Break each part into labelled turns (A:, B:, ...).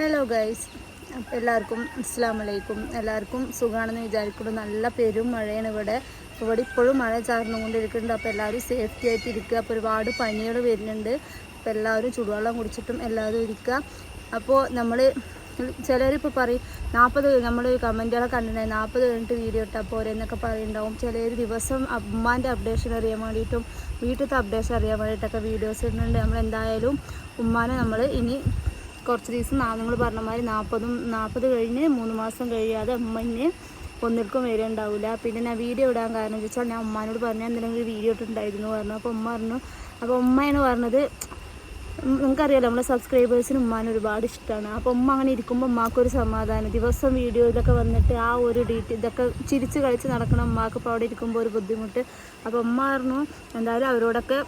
A: Hello guys അപ്പോൾ എല്ലാവർക്കും അസ്സാം വലൈക്കും എല്ലാവർക്കും സുഖമാണെന്ന് വിചാരിക്കുന്നു. നല്ല പെരും മഴയാണ് ഇവിടെ. ഇവിടെ ഇപ്പോഴും മഴ ചാർന്നുകൊണ്ടിരിക്കുന്നുണ്ട്. അപ്പോൾ എല്ലാവരും സേഫ്റ്റി ആയിട്ട് ഇരിക്കുക. അപ്പോൾ ഒരുപാട് പനികൾ വരുന്നുണ്ട്. അപ്പോൾ എല്ലാവരും ചുടുവെള്ളം കുടിച്ചിട്ടും എല്ലാവരും ഇരിക്കുക. അപ്പോൾ നമ്മൾ ചിലരിപ്പോൾ പറയും നാൽപ്പത് നമ്മൾ കമന്റുകളൊക്കെ കണ്ടിട്ടുണ്ടായി. നാൽപ്പത് കഴിഞ്ഞിട്ട് വീഡിയോ ഇട്ടാൽ പോരെ എന്നൊക്കെ പറയുന്നുണ്ടാവും. ചിലർ ദിവസം ഉമ്മാന്റെ അപ്ഡേഷൻ അറിയാൻ വേണ്ടിയിട്ടും വീട്ടിലത്തെ അപ്ഡേഷൻ അറിയാൻ വേണ്ടിയിട്ടൊക്കെ വീഡിയോസ് ഇടുന്നുണ്ട്. നമ്മൾ എന്തായാലും ഉമ്മാനെ നമ്മൾ ഇനി കുറച്ച് ദിവസം നിങ്ങൾ പറഞ്ഞ മാതിരി നാൽപ്പതും നാൽപ്പത് കഴിഞ്ഞ് മൂന്ന് മാസം കഴിയാതെ അമ്മന് ഒന്നിർക്കും ഒന്നിൽക്കും ഉണ്ടാവില്ല പിന്നെ ഞാൻ വീഡിയോ ഇടാൻ കാരണം വെച്ചാൽ ഞാൻ അമ്മാനോട് പറഞ്ഞു എന്തെങ്കിലും ഒരു വീഡിയോ ഇട്ടിട്ടുണ്ടായിരുന്നു പറഞ്ഞു. അപ്പോൾ ഉമ്മ പറഞ്ഞു അപ്പോൾ ഉമ്മയാണ് പറഞ്ഞത് ഉം, നിങ്ങൾക്കറിയാലോ നമ്മളെ സബ്സ്ക്രൈബേഴ്സിന് ഉമ്മാൻ ഒരുപാട് ഇഷ്ടമാണ് അപ്പോൾ ഉമ്മ അങ്ങനെ ഇരിക്കുമ്പോൾ ഉമ്മാക്കൊരു സമാധാനം. ദിവസം വീഡിയോ ഇതൊക്കെ വന്നിട്ട് ആ ഒരു ഡീറ്റ് ഇതൊക്കെ ചിരിച്ച് കളിച്ച് നടക്കണം ഉമ്മാക്ക് ഇപ്പോൾ അവിടെ ഇരിക്കുമ്പോൾ ഒരു ബുദ്ധിമുട്ട്. അപ്പോൾ ഉമ്മ പറഞ്ഞു എന്തായാലും അവരോടൊക്കെ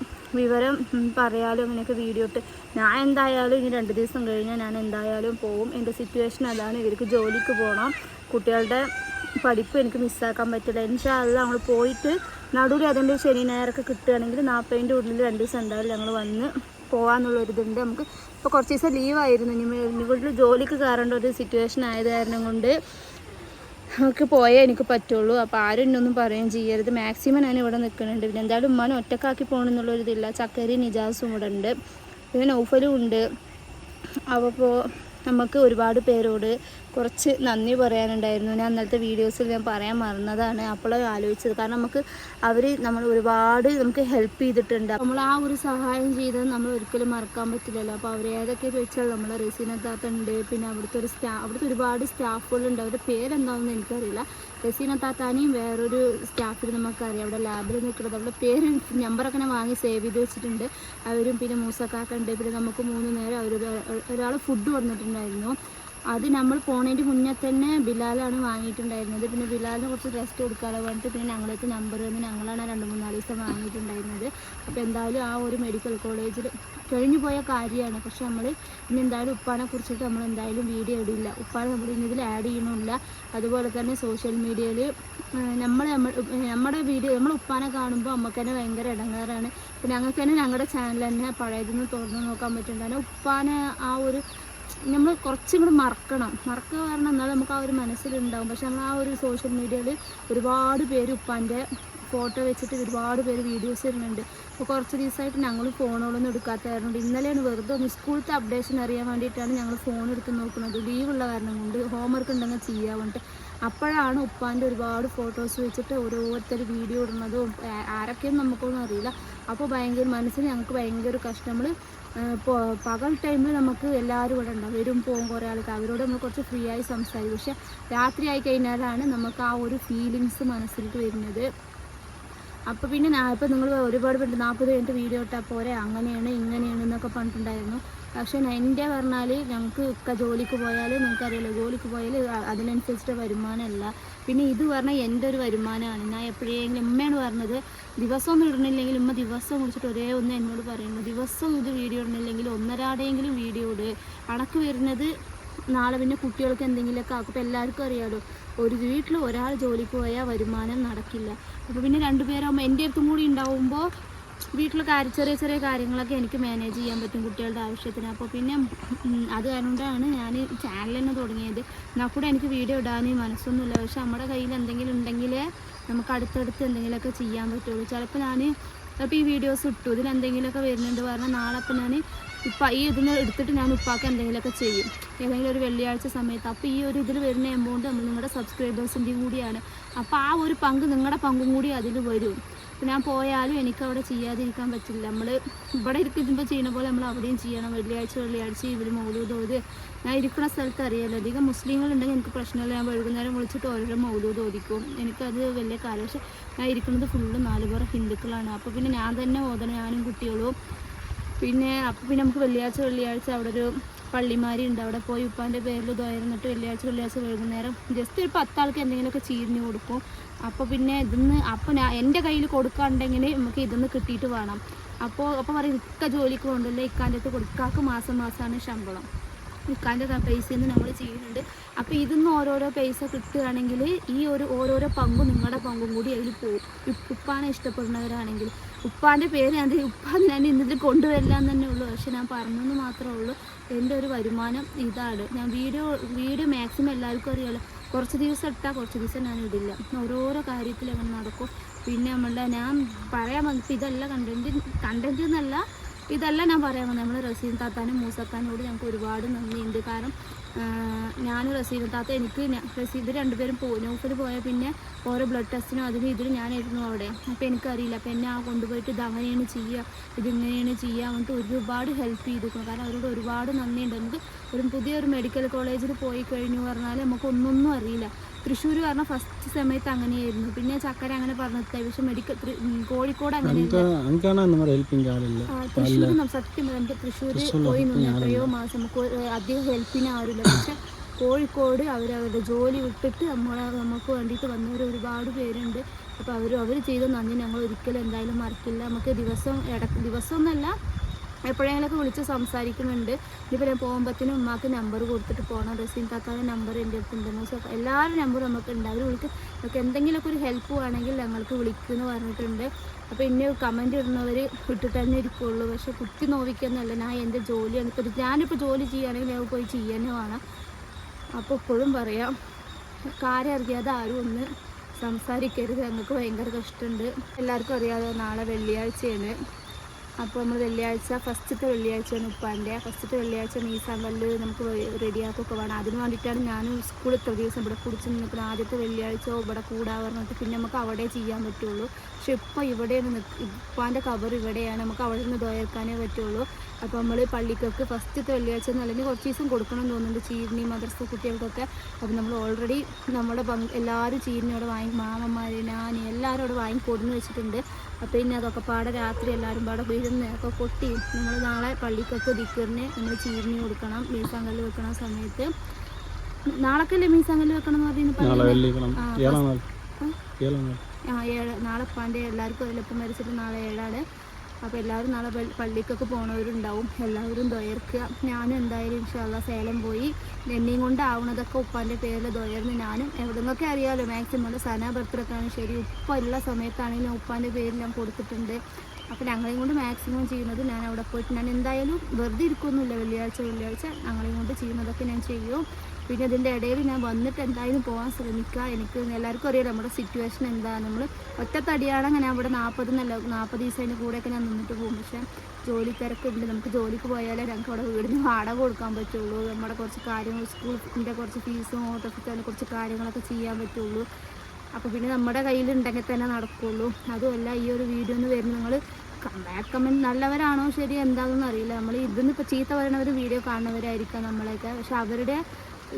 A: വിവരം പറയാലും അങ്ങനെയൊക്കെ വീഡിയോ ഇട്ട്. ഞാൻ എന്തായാലും ഇനി രണ്ട് ദിവസം കഴിഞ്ഞാൽ ഞാൻ എന്തായാലും പോവും. എന്റെ സിറ്റുവേഷൻ അതാണ്. ഇവർക്ക് ജോലിക്ക് പോകണം കുട്ടികളുടെ പഠിപ്പ് എനിക്ക് മിസ്സാക്കാൻ പറ്റില്ല. ഇൻഷാല്ല നമ്മൾ പോയിട്ട് നടുവിൽ അതിന്റെ ശനി ഞായറൊക്കെ കിട്ടുകയാണെങ്കിൽ നാൽപ്പതിന്റെ ഉള്ളിൽ രണ്ട് ദിവസം എന്തായാലും ഞങ്ങൾ വന്ന് പോകാമെന്നുള്ളൊരിതുണ്ട് നമുക്ക് ഇപ്പോൾ കുറച്ച് ദിവസം ലീവായിരുന്നു. ഇനി ഇനി കൂടുതൽ ജോലിക്ക് കയറേണ്ട ഒരു സിറ്റുവേഷൻ ആയത് കാരണം കൊണ്ട് നമുക്ക് പോയേ എനിക്ക് പറ്റുള്ളൂ. അപ്പോൾ ആരും എന്നൊന്നും പറയുകയും ചെയ്യരുത്. മാക്സിമം ഞാൻ ഇവിടെ നിൽക്കുന്നുണ്ട്. പിന്നെ എന്തായാലും ഉമ്മാനെ ഒറ്റക്കാക്കി പോകണമെന്നുള്ളൊരിതില്ല ചക്കരി നിജാസും ഇവിടെ ഉണ്ട്. പിന്നെ നൗഫലും ഉണ്ട്. അപ്പോൾ നമുക്ക് ഒരുപാട് പേരോട് കുറച്ച് നന്ദി പറയാനുണ്ടായിരുന്നു. ഞാൻ അന്നത്തെ വീഡിയോസിൽ ഞാൻ പറയാൻ മറന്നതാണ്. അപ്പോൾ ആലോചിച്ചത്. കാരണം നമുക്ക് അവർ നമ്മൾ ഒരുപാട് നമുക്ക് ഹെൽപ്പ് ചെയ്തിട്ടുണ്ട്. നമ്മൾ ആ ഒരു സഹായം ചെയ്തത് നമ്മൾ ഒരിക്കലും മറക്കാൻ പറ്റില്ലല്ലോ. അപ്പോൾ അവർ ഏതൊക്കെ ചോദിച്ചാൽ നമ്മളെ റെസീന താത്തുണ്ട് പിന്നെ അവിടുത്തെ ഒരു സ്റ്റാ അവിടുത്തെ ഒരുപാട് സ്റ്റാഫുകളുണ്ട്. അവരുടെ പേരെന്താണെന്ന് എനിക്കറിയില്ല. റസീന താത്താനെയും വേറൊരു സ്റ്റാഫിന് നമുക്കറിയാം. അവിടെ ലാബിൽ നിൽക്കുന്നത്. അവരുടെ പേര് നമ്പറൊക്കെ ഞാൻ വാങ്ങി സേവ് ചെയ്ത് വെച്ചിട്ടുണ്ട്. അവരും പിന്നെ മൂസക്കാക്കുണ്ട് പിന്നെ നമുക്ക് മൂന്ന് നേരം അവർ ഒരാൾ ഫുഡ് വന്നിട്ടുണ്ടായിരുന്നു അത് നമ്മൾ പോണതിന്റെ മുന്നേ തന്നെ ബിലാലാണ് വാങ്ങിയിട്ടുണ്ടായിരുന്നത്. പിന്നെ ബിലാലിന് കുറച്ച് റെസ്റ്റ് കൊടുക്കാതെ പറഞ്ഞിട്ട് പിന്നെ ഞങ്ങൾക്ക് നമ്പർ തന്ന് ഞങ്ങളാണ് രണ്ട് മൂന്നാൽ ദിവസം വാങ്ങിയിട്ടുണ്ടായിരുന്നത്. അപ്പോൾ എന്തായാലും ആ ഒരു മെഡിക്കൽ കോളേജിൽ കഴിഞ്ഞു പോയ കാര്യമാണ്. പക്ഷെ നമ്മൾ ഇനി എന്തായാലും ഉപ്പാനെ കുറിച്ചിട്ട് നമ്മൾ എന്തായാലും വീഡിയോ ഇടില്ല. ഉപ്പാനെ നമ്മൾ ഇനി ഇതിൽ ആഡ് ചെയ്യണമില്ല അതുപോലെ തന്നെ സോഷ്യൽ മീഡിയയിൽ നമ്മൾ നമ്മുടെ വീഡിയോ നമ്മൾ ഉപ്പാനെ കാണുമ്പോൾ നമുക്ക് തന്നെ ഭയങ്കര ഇടങ്ങാറാണ്. ഞങ്ങൾക്ക് തന്നെ ഞങ്ങളുടെ ചാനൽ തന്നെ പഴയതൊന്നും തുറന്നു നോക്കാൻ പറ്റുന്നുണ്ടായിരുന്നു ഉപ്പാനെ ആ ഒരു നമ്മൾ കുറച്ചും കൂടി മറക്കണം. മറക്കുക കാരണം എന്നാൽ നമുക്ക് ആ ഒരു മനസ്സിലുണ്ടാവും. പക്ഷെ നമ്മൾ ആ ഒരു സോഷ്യൽ മീഡിയയിൽ ഒരുപാട് പേര് ഉപ്പാന്റെ ഫോട്ടോ വെച്ചിട്ട് ഒരുപാട് പേര് വീഡിയോസ് വരുന്നുണ്ട് അപ്പോൾ കുറച്ച് ദിവസമായിട്ട് ഞങ്ങൾ ഫോണുകളൊന്നും എടുക്കാത്തതായിരുന്നു ഇന്നലെയാണ് വെറുതെ ഒന്ന് സ്കൂളത്തെ അപ്ഡേഷൻ അറിയാൻ വേണ്ടിയിട്ടാണ് ഞങ്ങൾ ഫോൺ എടുത്ത് നോക്കുന്നത്. ലീവുള്ള കാരണം കൊണ്ട് ഹോംവർക്ക് ഉണ്ടെങ്കിൽ ചെയ്യാൻ വേണ്ടിയിട്ട്. അപ്പോഴാണ് ഉപ്പാന്റെ ഒരുപാട് ഫോട്ടോസ് വെച്ചിട്ട് ഓരോരുത്തർ വീഡിയോ ഇടുന്നതും ആരൊക്കെയൊന്നും നമുക്കൊന്നും അറിയില്ല. അപ്പോൾ ഭയങ്കര മനസ്സിന് ഞങ്ങൾക്ക് ഭയങ്കര കഷ്ടം. നമ്മൾ പകൽ ടൈമിൽ നമുക്ക് എല്ലാവരും ഇവിടെ ഉണ്ടാവും. വരും പോകും കുറേ ആൾക്ക് അവരോട് നമ്മൾ കുറച്ച് ഫ്രീ ആയി സംസാരിക്കും. പക്ഷേ രാത്രി ആയി കഴിഞ്ഞാലാണ് നമുക്ക് ആ ഒരു ഫീലിങ്സ് മനസ്സിലേക്ക് വരുന്നത്. അപ്പോൾ പിന്നെ ഇപ്പോൾ നിങ്ങൾ ഒരുപാട് പേര് നാൽപ്പത് കഴിഞ്ഞിട്ട് വീഡിയോ ഇട്ടാൽ പോരെ. അങ്ങനെയാണ് ഇങ്ങനെയാണ് എന്നൊക്കെ പറഞ്ഞിട്ടുണ്ടായിരുന്നു. പക്ഷേ എന്റെ പറഞ്ഞാൽ ഞങ്ങൾക്ക് ഒക്കെ ജോലിക്ക് പോയാൽ നിങ്ങൾക്കറിയാലോ ജോലിക്ക് പോയാൽ അതിനനുസരിച്ചിട്ട് വരുമാനമല്ല പിന്നെ ഇത് പറഞ്ഞാൽ എന്റെ ഒരു വരുമാനമാണ്. ഞാൻ എപ്പോഴെങ്കിലും ഉമ്മയാണ് പറഞ്ഞത് ദിവസം ഒന്നും ഇടണില്ലെങ്കിൽ ഉമ്മ ദിവസം കുടിച്ചിട്ട് ഒരേ ഒന്ന് എന്നോട് പറയുന്നു ദിവസം ഇത് വീഡിയോ ഇടണില്ലെങ്കിൽ ഒന്നരാടെയെങ്കിലും വീഡിയോ ഇട്. അണക്ക് വരുന്നത് നാളെ പിന്നെ കുട്ടികൾക്ക് എന്തെങ്കിലുമൊക്കെ ആക്കും. എല്ലാവർക്കും അറിയാലോ ഒരു വീട്ടിൽ ഒരാൾ ജോലിക്ക് പോയാൽ വരുമാനം നടക്കില്ല. അപ്പോൾ പിന്നെ രണ്ടുപേരാകുമ്പോൾ എന്റെ അടുത്തും കൂടി ഉണ്ടാവുമ്പോൾ വീട്ടിൽ കാര്യം ചെറിയ ചെറിയ കാര്യങ്ങളൊക്കെ എനിക്ക് മാനേജ് ചെയ്യാൻ പറ്റും കുട്ടികളുടെ ആവശ്യത്തിന്. അപ്പോൾ പിന്നെ അത് കാരണമാണ് ഞാൻ ചാനൽ തന്നെ തുടങ്ങിയത്. എന്നാൽ കൂടെ എനിക്ക് വീഡിയോ ഇടാൻ മനസ്സൊന്നുമില്ല. പക്ഷെ നമ്മുടെ കയ്യിൽ എന്തെങ്കിലും ഉണ്ടെങ്കിൽ നമുക്ക് അടുത്തടുത്ത് എന്തെങ്കിലുമൊക്കെ ചെയ്യാൻ പറ്റുള്ളൂ. ചിലപ്പോൾ ഞാൻ അപ്പോൾ ഈ വീഡിയോസ് ഇട്ടു. ഇതിൽ എന്തെങ്കിലുമൊക്കെ വരുന്നുണ്ട് പറഞ്ഞാൽ നാളെ അപ്പം ഞാൻ ഉപ്പ ഈ ഇതിന് എടുത്തിട്ട് ഞാൻ ഉപ്പാക്ക് എന്തെങ്കിലുമൊക്കെ ചെയ്യും. ഏതെങ്കിലും ഒരു വെള്ളിയാഴ്ച സമയത്ത്. അപ്പോൾ ഈ ഒരു ഇതിൽ വരുന്ന എമൗണ്ട് നമ്മൾ നിങ്ങളുടെ സബ്സ്ക്രൈബേഴ്സിന്റെയും കൂടിയാണ്. അപ്പോൾ ആ ഒരു പങ്ക് നിങ്ങളുടെ പങ്കും കൂടി അതിൽ വരും. ഞാൻ പോയാലും എനിക്ക് അവിടെ ചെയ്യാതിരിക്കാൻ പറ്റില്ല. നമ്മൾ ഇവിടെ ഇരിക്കുമ്പോൾ ചെയ്യുന്ന പോലെ നമ്മൾ അവിടെയും ചെയ്യണം. വെള്ളിയാഴ്ച വെള്ളിയാഴ്ച ഇവർ മൗലൂദ് ഓത് ഞാൻ ഇരിക്കുന്ന സ്ഥലത്ത് അറിയാലോ. അധികം മുസ്ലിങ്ങളുണ്ടെങ്കിൽ എനിക്ക് പ്രശ്നമില്ല. ഞാൻ വൈകുന്നേരം വിളിച്ചിട്ട് ഓരോ മൗലൂദ് ഓദിക്കും. എനിക്കത് വലിയ കാര്യം. പക്ഷെ ഞാൻ ഇരിക്കുന്നത് ഫുള്ള് നാലുപേർ ഹിന്ദുക്കളാണ്. അപ്പോൾ പിന്നെ ഞാൻ തന്നെ ഓതണം. ഞാനും കുട്ടികളും. പിന്നെ അപ്പോൾ പിന്നെ നമുക്ക് വെള്ളിയാഴ്ച വെള്ളിയാഴ്ച അവിടെ ഒരു പള്ളിമാരി ഉണ്ട് അവിടെ പോയി ഉപ്പാന്റെ പേരിൽ ഇതായിരുന്നിട്ട് വെള്ളിയാഴ്ച വെള്ളിയാഴ്ച വൈകുന്നേരം ജസ്റ്റ് ഒരു പത്താൾക്ക് എന്തെങ്കിലുമൊക്കെ ചീരിഞ്ഞ് കൊടുക്കും. അപ്പോൾ പിന്നെ ഇതിന്ന് അപ്പോൾ ഞാൻ എന്റെ കയ്യിൽ കൊടുക്കാണ്ടെങ്കിൽ നമുക്ക് ഇതിന്ന് കിട്ടിയിട്ട് വേണം. അപ്പോൾ അപ്പോൾ പറയും ഇക്ക ജോലിക്ക് കൊണ്ടല്ലേ ഇക്കാന്റെ അടുത്ത് കൊടുക്കാക്ക് മാസം മാസമാണ് ശമ്പളം. ഇക്കാന്റെ പൈസയിൽ നിന്ന് നമ്മൾ ചെയ്യുന്നുണ്ട്. അപ്പോൾ ഇതിന്ന് ഓരോരോ പൈസ കിട്ടുകയാണെങ്കിൽ ഈ ഒരു ഓരോരോ പങ്കും നിങ്ങളുടെ പങ്കും കൂടി അതിൽ പോകും ഉപ്പ് ഉപ്പാനെ ഇഷ്ടപ്പെടുന്നവരാണെങ്കിൽ. ഉപ്പാന്റെ പേര് ഞാൻ ഉപ്പാന്ന് ഞാൻ ഇന്നിട്ട് കൊണ്ടുവരില്ല എന്ന് തന്നെ ഉള്ളൂ. പക്ഷെ ഞാൻ പറഞ്ഞെന്ന് മാത്രമേ ഉള്ളൂ. എന്റെ ഒരു വരുമാനം ഇതാണ്. ഞാൻ വീഡിയോ വീഡിയോ മാക്സിമം എല്ലാവർക്കും അറിയാമല്ലോ കുറച്ച് ദിവസം ഇട്ടാൽ കുറച്ച് ദിവസം ഞാൻ ഇടില്ല. ഓരോരോ കാര്യത്തിൽ അങ്ങനെ നടക്കും. പിന്നെ നമ്മളുടെ ഞാൻ പറയാൻ വന്നപ്പോൾ ഇതല്ല കണ്ടന്റ് കണ്ടന്റ് എന്നല്ല. ഇതല്ല ഞാൻ പറയാൻ വന്നത് നമ്മൾ റസീൻ താത്താനും മൂസത്താനോട് ഞങ്ങൾക്ക് ഒരുപാട് നന്ദിയുണ്ട്. കാരണം ഞാൻ റസീദ് താത്ത എനിക്ക് റസീദ് രണ്ടുപേരും പോയി നൗഫൽ പോയാൽ പിന്നെ ഓരോ ബ്ലഡ് ടെസ്റ്റിനും അതിന് ഇതിനും ഞാനായിരുന്നു അവിടെ. അപ്പോൾ എനിക്കറിയില്ല. അപ്പോൾ എന്നെ ആ കൊണ്ടുപോയിട്ട് ഇത് അങ്ങനെയാണ് ചെയ്യുക ഇതിങ്ങനെയാണ് ചെയ്യുക എന്നിട്ട് ഒരുപാട് ഹെൽപ്പ് ചെയ്തിരിക്കുന്നു കാരണം അവരോട് ഒരുപാട് നന്ദിയുണ്ട്. നമുക്ക് ഒരു പുതിയൊരു മെഡിക്കൽ കോളേജിൽ പോയി കഴിഞ്ഞു പറഞ്ഞാൽ നമുക്ക് ഒന്നൊന്നും അറിയില്ല. തൃശ്ശൂർ പറഞ്ഞ ഫസ്റ്റ് സമയത്ത് അങ്ങനെയായിരുന്നു. പിന്നെ ചക്കര അങ്ങനെ പറഞ്ഞത് പക്ഷേ മെഡിക്കൽ കോഴിക്കോട്
B: അങ്ങനെ
A: തൃശ്ശൂർ സത്യം തൃശ്ശൂർ പോയി നിന്ന്. എത്രയോ മാസം നമുക്ക് അധികം ഹെൽപ്പിന് ആരും പക്ഷെ കോഴിക്കോട് അവരവരുടെ ജോലി വിട്ടിട്ട് നമ്മളെ നമുക്ക് വേണ്ടിയിട്ട് വന്നവർ ഒരുപാട് പേരുണ്ട്. അപ്പോൾ അവർ അവർ ചെയ്ത നന്ദി ഞങ്ങൾ ഒരിക്കലും എന്തായാലും മറക്കില്ല. നമുക്ക് ദിവസം ഇട ദിവസം എപ്പോഴെങ്കിലൊക്കെ വിളിച്ച് സംസാരിക്കുന്നുണ്ട്. ഇനിയിപ്പോൾ ഞാൻ പോകുമ്പോഴത്തേനും ഉമ്മാക്ക് നമ്പർ കൊടുത്തിട്ട് പോകണം റസീം താത്താന്റെ നമ്പർ എന്റെ അടുത്ത് ഉണ്ടെന്ന് വെച്ചാൽ എല്ലാവരും നമ്പർ നമുക്ക് ഉണ്ട്. അവർ വിളിച്ച് നമുക്ക് എന്തെങ്കിലുമൊക്കെ ഒരു ഹെൽപ്പ് വേണമെങ്കിൽ ഞങ്ങൾക്ക് വിളിക്കുമെന്ന് പറഞ്ഞിട്ടുണ്ട്. അപ്പോൾ ഇനി കമന്റ് ഇടുന്നവർ ഇട്ടിട്ട് തന്നെ ഇരിക്കുള്ളൂ. പക്ഷേ കുത്തി നോവിക്കുന്നല്ല ഞാൻ എന്റെ ജോലിയാണ് ഇപ്പോൾ ഞാനിപ്പോൾ ജോലി ചെയ്യുകയാണെങ്കിൽ ഞാൻ പോയി ചെയ്യാനേ വേണം. അപ്പോൾ ഇപ്പോഴും പറയാം. കാര്യം അറിയാതെ ആരും ഒന്ന് സംസാരിക്കരുത്. ഞങ്ങൾക്ക് ഭയങ്കര കഷ്ടമുണ്ട്. എല്ലാവർക്കും അറിയാതെ നാളെ വെള്ളിയാഴ്ചയാണ്. അപ്പോൾ നമ്മൾ വെള്ളിയാഴ്ച ഫസ്റ്റത്തെ വെള്ളിയാഴ്ചയാണ് ഉപ്പാന്റെ. ഫസ്റ്റത്തെ വെള്ളിയാഴ്ച മീസാങ്കല്ല് നമുക്ക് റെഡിയാക്കൊക്കെ വേണം. അതിന് വേണ്ടിയിട്ടാണ് ഞാനും സ്കൂളിൽ ഇത്ര ദിവസം ഇവിടെ കുടിച്ച് നിൽക്കുന്നത് ആദ്യത്തെ വെള്ളിയാഴ്ച ഇവിടെ കൂടാ പറഞ്ഞിട്ട് പിന്നെ നമുക്ക് അവിടെ ചെയ്യാൻ പറ്റുള്ളൂ. പക്ഷെ ഇപ്പോൾ ഇവിടെയാണ് നിൽക്ക് ഉപ്പാന്റെ കവർ ഇവിടെയാണ്. നമുക്ക് അവിടെ നിന്ന് ദോയർക്കാനേ പറ്റുള്ളൂ. അപ്പോൾ നമ്മൾ പള്ളിക്കൊക്കെ ഫസ്റ്റത്തെ വെള്ളിയാഴ്ച എന്ന് അല്ലെങ്കിൽ കുറച്ച് ദിവസം കൊടുക്കണം എന്ന് തോന്നുന്നുണ്ട് ചീരിനി മദ്രസ കുട്ടികൾക്കൊക്കെ. അപ്പോൾ നമ്മൾ ഓൾറെഡി നമ്മുടെ എല്ലാവരും ചീരിനി അവിടെ വാങ്ങി മാമന്മാർ ഞാൻ എല്ലാവരും അവിടെ വാങ്ങി കൊടുന്ന് വെച്ചിട്ടുണ്ട്. അപ്പോൾ ഇനി അതൊക്കെ പാടെ രാത്രി എല്ലാവരും പാടെ വിഴുന്ന് ഒക്കെ കൊട്ടി നമ്മൾ നാളെ പള്ളിക്കൊക്കെ ദിക്കറിനെ നമ്മൾ ചീരിഞ്ഞ് കൊടുക്കണം മീസാങ്കല്ല് വെക്കണ സമയത്ത്. നാളെക്കല്ലേ മീസാങ്കല്ല് വെക്കണം എന്ന് പറയുന്നത് ആ ഏഴ് നാളെ പാണ്ടേ എല്ലാവർക്കും അതിലൊപ്പം മരിച്ചിട്ട് നാളെ ഏഴാട് അപ്പോൾ എല്ലാവരും നാളെ പള്ളി- പള്ളിക്കൊക്കെ പോണവരുണ്ടാവും. എല്ലാവരും ദ്വയർക്കുക. ഞാനും എന്തായാലും ഇൻഷാല്ല സേലം പോയി. എന്നെയും കൊണ്ടാവണതൊക്കെ ഉപ്പാന്റെ പേരിൽ ദ്വയർന്ന് ഞാനും എവിടെന്നൊക്കെ അറിയാമല്ലോ മാക്സിമം സന ബർത്ത്ഡേക്കാണ് ശരി ഉപ്പ ഉള്ള ഞാൻ ഉപ്പാന്റെ പേരിൽ ഞാൻ കൊടുത്തിട്ടുണ്ട്. അപ്പോൾ ഞങ്ങളെയും കൊണ്ട് മാക്സിമം ചെയ്യുന്നത് ഞാൻ അവിടെ പോയിട്ട്. ഞാൻ എന്തായാലും വെറുതെ ഇരിക്കുമൊന്നുമില്ല വെള്ളിയാഴ്ച വെള്ളിയാഴ്ച ഞങ്ങളെയും കൊണ്ട് ചെയ്യുന്നതൊക്കെ ഞാൻ ചെയ്യും. പിന്നെ ഇതിന്റെ ഇടയിൽ ഞാൻ വന്നിട്ട് എന്തായാലും പോകാൻ ശ്രമിക്കുക എനിക്ക് എല്ലാവർക്കും അറിയാം നമ്മുടെ സിറ്റുവേഷൻ എന്താ. നമ്മൾ ഒറ്റത്തടിയാണെങ്കിൽ ഞാൻ അവിടെ നാൽപ്പത് നല്ല നാൽപ്പത് ദിവസത്തിന്റെ കൂടെയൊക്കെ ഞാൻ നിന്നിട്ട് പോകും. പക്ഷേ ജോലി തിരക്കുണ്ട്. നമുക്ക് ജോലിക്ക് പോയാലേ ഞങ്ങൾക്ക് അവിടെ വീടിന് വാടക കൊടുക്കാൻ പറ്റുള്ളൂ. നമ്മുടെ കുറച്ച് കാര്യങ്ങൾ സ്കൂളിന്റെ കുറച്ച് ഫീസും ഓട്ടോ കുറച്ച് കാര്യങ്ങളൊക്കെ ചെയ്യാൻ പറ്റുള്ളൂ. അപ്പോൾ പിന്നെ നമ്മുടെ കയ്യിലുണ്ടെങ്കിൽ തന്നെ നടക്കുള്ളൂ. അതുമല്ല ഈ ഒരു വീഡിയോ എന്ന് വരുന്നത് നിങ്ങൾ ബാക്ക് കമന്റ് നല്ലവരാണോ? ശരി എന്താണെന്ന് അറിയില്ല. നമ്മൾ ഇതിന്ന് ഇപ്പോൾ ചീത്ത പറയുന്നവർ വീഡിയോ കാണുന്നവരായിരിക്കാം നമ്മളെയൊക്കെ. പക്ഷെ അവരുടെ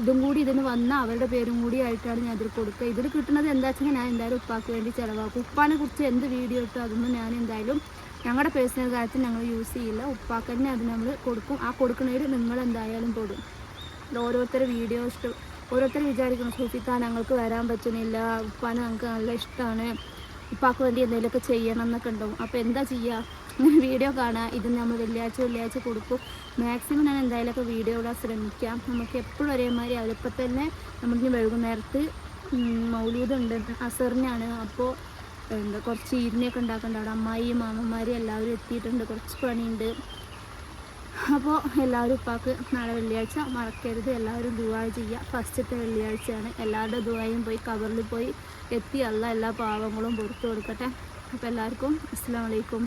A: ഇതും കൂടി ഇതിന് വന്ന അവരുടെ പേരും കൂടി ആയിട്ടാണ് ഞാൻ ഇതിൽ കൊടുക്കുക. ഇതിൽ കിട്ടുന്നത് എന്താ വെച്ചാൽ ഞാൻ എന്തായാലും ഉപ്പാക്ക് വേണ്ടി ചിലവാക്കും. ഉപ്പാനെ കുറിച്ച് എന്ത് വീഡിയോ ഇട്ടോ അതൊന്നും ഞാൻ എന്തായാലും ഞങ്ങളുടെ പേഴ്സണൽ കാര്യത്തിൽ ഞങ്ങൾ യൂസ് ചെയ്യില്ല. ഉപ്പാക്ക് തന്നെ അത് നമ്മൾ കൊടുക്കും. ആ കൊടുക്കുന്നതിൽ നിങ്ങൾ എന്തായാലും തൊടും. ഓരോരുത്തരുടെ വീഡിയോ ഇഷ്ടം. ഓരോരുത്തർ വിചാരിക്കണം സൂഫിത്ത ഞങ്ങൾക്ക് വരാൻ പറ്റുന്നില്ല. ഉപ്പാനെ ഞങ്ങൾക്ക് നല്ല ഇഷ്ടമാണ് ഉപ്പാക്ക് വേണ്ടി എന്തെങ്കിലുമൊക്കെ ചെയ്യണം എന്നൊക്കെ ഉണ്ടാവും. അപ്പോൾ എന്താ ചെയ്യുക വീഡിയോ കാണുക ഇത് നമ്മൾ വെള്ളിയാഴ്ച വെള്ളിയാഴ്ച കൊടുക്കും. മാക്സിമം ഞാൻ എന്തായാലുമൊക്കെ വീഡിയോ ഇടാൻ ശ്രമിക്കാം. നമുക്ക് എപ്പോഴും ഒരേമാതിരി അതിപ്പോൾ തന്നെ നമുക്ക് വൈകുന്നേരത്ത് മൗലൂദുണ്ട് അസറിനാണ്. അപ്പോൾ എന്താ കുറച്ച് ഈരിനെയൊക്കെ ഉണ്ടാക്കേണ്ട. അവിടെ അമ്മായിയും മാമന്മാരും എല്ലാവരും എത്തിയിട്ടുണ്ട്. കുറച്ച് പണിയുണ്ട്. അപ്പോൾ എല്ലാവരും ഉപ്പാക്ക് നാളെ വെള്ളിയാഴ്ച മറക്കരുത്. എല്ലാവരും ദുവാ ചെയ്യുക. ഫസ്റ്റത്തെ വെള്ളിയാഴ്ചയാണ്. എല്ലാവരുടെ ദുവായും പോയി കവറിൽ പോയി എത്തി. എല്ലാ പാവങ്ങളും പുറത്തു കൊടുക്കട്ടെ. അപ്പോൾ എല്ലാവർക്കും അസ്സാം വലൈക്കും